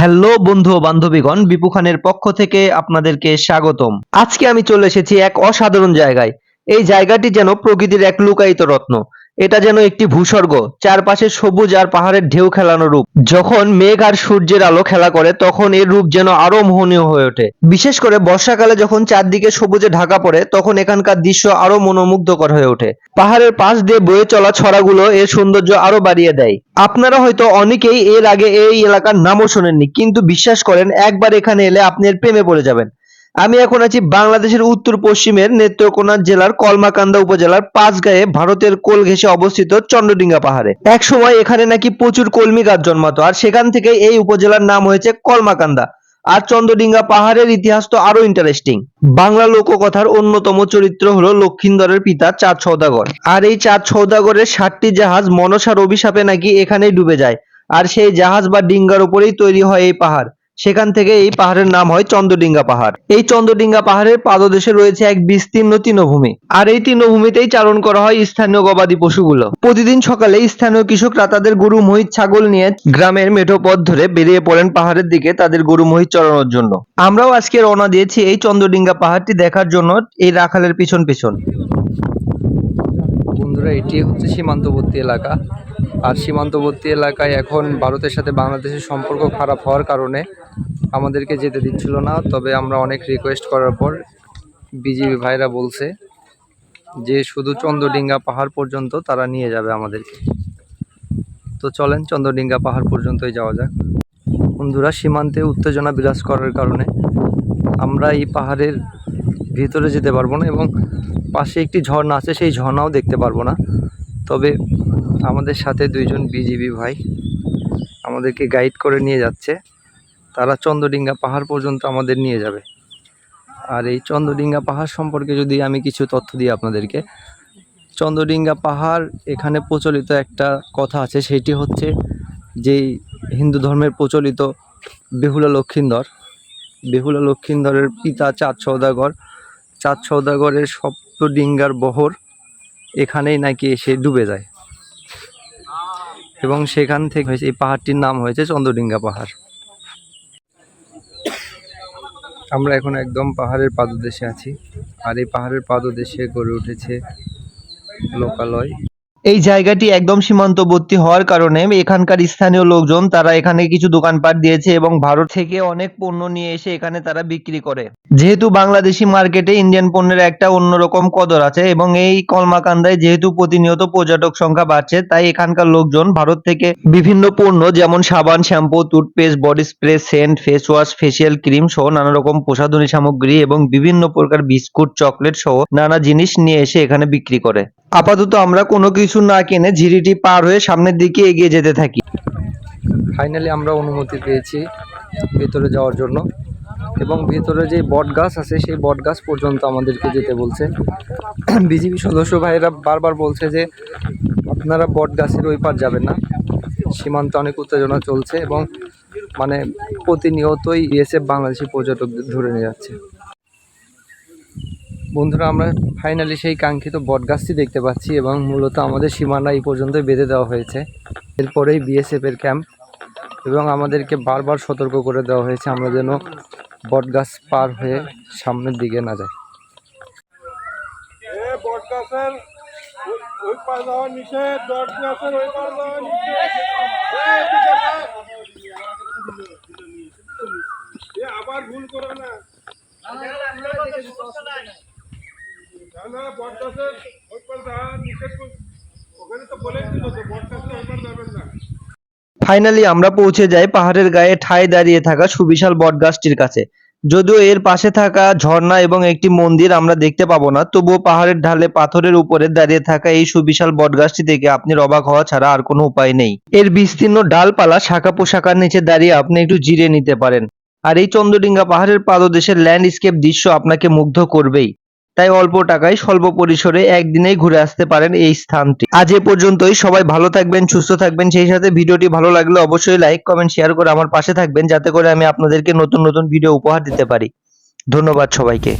Hello বন্ধু বান্ধবীগণ, বিপু খানের পক্ষ থেকে আপনাদেরকে স্বাগতম। আজকে আমি চলে এসেছি এক অসাধারণ জায়গায়। এই জায়গাটি যেন প্রকৃতির এক লুকায়িত রত্ন। এটা যেন একটি ভূস্বর্গ, চারপাশে সবুজ আর পাহাড়ের ঢেউ খেলানো রূপ। যখন মেঘ আর সূর্যের আলো খেলা করে, তখন এর রূপ যেন আরও মোহনীয় হয়ে ওঠে। বিশেষ করে বর্ষাকালে যখন চারদিকে সবুজে ঢাকা পড়ে, তখন এখানকার দৃশ্য আরও মনোমুগ্ধকর হয়ে ওঠে। পাহাড়ের পাশ দিয়ে বয়ে চলা ছড়াগুলো এর সৌন্দর্য আরও বাড়িয়ে দেয়। আপনারা হয়তো অনেকেই এর আগে এই এলাকার নামও শোনেননি, কিন্তু বিশ্বাস করেন, একবার এখানে এলে আপনি এর প্রেমে পড়ে যাবেন। আমি এখন আছি বাংলাদেশের উত্তর পশ্চিমের নেত্রকোনা জেলার কলমাকান্দা উপজেলার পাঁচগাঁয়ে, ভারতের কোল ঘেঁষে অবস্থিত চন্দ্রডিঙ্গা পাহাড়ে। এক সময় এখানে নাকি প্রচুর কলমি গাছ জন্মাতো, আর সেখান থেকে এই উপজেলার নাম হয়েছে কলমাকান্দা। আর চন্দ্রডিঙ্গা পাহাড়ের ইতিহাস তো আরও ইন্টারেস্টিং বাংলা লোককথার অন্যতম চরিত্র হলো লক্ষিন্দরের পিতা চাঁদ সৌদাগর আর এই চাঁদ সৌদাগরের ষাটটি জাহাজ মনসার অভিশাপে নাকি এখানেই ডুবে যায়। আর সেই জাহাজ বা ডিঙ্গার উপরেই তৈরি হয় এই পাহাড়। সেখান থেকে এই পাহাড়ের নাম হয় চন্দ্রডিঙ্গা পাহাড়। এই চন্দ্রডিঙ্গা পাহাড়ের পাদদেশে রয়েছে এক বিস্তীর্ণ তৃণভূমি। আর এই তৃণভূমিতেই চারণ করা হয় স্থানীয় গবাদি পশুগুলো। প্রতিদিন সকালে স্থানীয় কৃষকরা তাদের গরু মহিষ ছাগল নিয়ে গ্রামের মেঠো পথ ধরে বেরিয়ে পড়েন পাহাড়ের দিকে তাদের গরু মহিষ চড়ানোর জন্য। আমরাও আজকে রওনা দিয়েছি এই চন্দ্রডিঙ্গা পাহাড়টি দেখার জন্য এই রাখালের পিছন পিছন। বন্ধুরা, এটি হচ্ছে সীমান্তবর্তী এলাকা। আর সীমান্তবর্তী এলাকায় এখন ভারতের সাথে বাংলাদেশের সম্পর্ক খারাপ হওয়ার কারণে আমাদেরকে যেতে দিচ্ছিল না। তবে আমরা অনেক রিকোয়েস্ট করার পর বিজিবি ভাইরা বলছে যে শুধু চন্দ্রডিঙ্গা পাহাড় পর্যন্ত তারা নিয়ে যাবে আমাদেরকে। তো চলেন চন্দ্রডিঙ্গা পাহাড় পর্যন্তই যাওয়া যাক। বন্ধুরা, সীমান্তে উত্তেজনা বিরাজ করার কারণে আমরা এই পাহাড়ের ভিতরে যেতে পারব না এবং পাশে একটি ঝর্ণা আছে, সেই ঝর্ণাও দেখতে পারব না। তবে আমাদের সাথে দুইজন বিজিবি ভাই আমাদেরকে গাইড করে নিয়ে যাচ্ছে। তারা চন্দ্রডিঙ্গা পাহাড় পর্যন্ত আমাদের নিয়ে যাবে। আর এই চন্দ্রডিঙ্গা পাহাড় সম্পর্কে যদি আমি কিছু তথ্য দিই আপনাদেরকে, চন্দ্রডিঙ্গা পাহাড় এখানে প্রচলিত একটা কথা আছে, সেটি হচ্ছে যেই হিন্দু ধর্মের প্রচলিত বেহুলা লক্ষিন্দর। বেহুলা লক্ষিন্দরের পিতা চাঁদ সৌদাগর চাঁদ সৌদাগরের সপ্তডিঙ্গার বহর এখানেই নাকি এসে ডুবে যায়। এবং সেখান থেকে হয়েছে, এই পাহাড়টির নাম হয়েছে চন্দ্রডিঙ্গা পাহাড়। আমরা এখন একদম পাহাড়ের পাদদেশে আছি। আর এই পাহাড়ের পাদদেশে গড়ে উঠেছে লোকালয়। এই জায়গাটি একদম সীমান্তবর্তী হওয়ার কারণে এখানকার স্থানীয় লোকজন তারা এখানে কিছু দোকানপাট দিয়েছে এবং ভারত থেকে অনেক পণ্য নিয়ে এসে এখানে তারা বিক্রি করে। যেহেতু বাংলাদেশি মার্কেটে ইন্ডিয়ান পণ্যের একটা অন্যরকম কদর আছে এবং এই কলমাকান্দায় যেহেতু প্রতিনিয়ত পর্যটক সংখ্যা বাড়ছে, তাই এখানকার লোকজন ভারত থেকে বিভিন্ন পণ্য যেমন সাবান, shampoo, toothpaste, body spray, scent face wash facial cream সহ নানা রকম প্রসাধনী সামগ্রী এবং বিভিন্ন প্রকার বিস্কুট, চকলেট সহ নানা জিনিস নিয়ে এসে এখানে বিক্রি করে। আপাতত আমরা কোনো কিছু না কিনে ঝিরিটি পার হয়ে সামনের দিকে এগিয়ে যেতে থাকি। ফাইনালি আমরা অনুমতি পেয়েছি ভেতরে যাওয়ার জন্য এবং ভেতরে যে বট গাছ আছে সেই বট গাছ পর্যন্ত আমাদেরকে যেতে বলছে। বিজিবি সদস্য ভাইরা বারবার বলছে যে আপনারা বট গাছের ওই পার যাবেন না। সীমান্তে অনেক উত্তেজনা চলছে এবং মানে প্রতিনিয়তই বিএসএফ বাংলাদেশি পর্যটকদের ধরে নিয়ে যাচ্ছে। বন্ধুরা, আমরা ফাইনালি সেই কাঙ্ক্ষিত বটগাছটি দেখতে পাচ্ছি এবং মূলত আমাদের সীমানা এই পর্যন্তই বেঁধে দেওয়া হয়েছে। এরপরেই বিএসএফের ক্যাম্প এবং আমাদেরকে বারবার সতর্ক করে দেওয়া হয়েছে, আমরা যেন বটগাছ পার হয়ে সামনের দিকে না যাই। আবার ভুল করো না। ফাইনালি আমরা পৌঁছে যাই পাহাড়ের গায়ে ঠায় দাঁড়িয়ে থাকা সুবিশাল বটগাছটির কাছে। যদিও এর পাশে থাকা ঝর্ণা এবং একটি মন্দির আমরা দেখতে পাবো না, তবুও পাহাড়ের ঢালে পাথরের উপরে দাঁড়িয়ে থাকা এই সুবিশাল বটগাছটি থেকে আপনি অবাক হওয়া ছাড়া আর কোনো উপায় নেই। এর বিস্তীর্ণ ডালপালা শাখা পোশাকার নিচে দাঁড়িয়ে আপনি একটু জিরে নিতে পারেন। আর এই চন্দ্রডিঙ্গা পাহাড়ের পাদদেশের ল্যান্ডস্কেপ দৃশ্য আপনাকে মুগ্ধ করবেই। তাই অল্প টাকায় স্বল্প পরিসরে একদিনেই ঘুরে আসতে পারেন এই স্থানটি। আজ এ পর্যন্তই, সবাই ভালো থাকবেন, সুস্থ থাকবেন। সেই সাথে ভিডিওটি ভালো লাগলে অবশ্যই লাইক কমেন্ট শেয়ার করে আমার পাশে থাকবেন, যাতে করে আমি আপনাদেরকে নতুন নতুন ভিডিও উপহার দিতে পারি। ধন্যবাদ সবাইকে।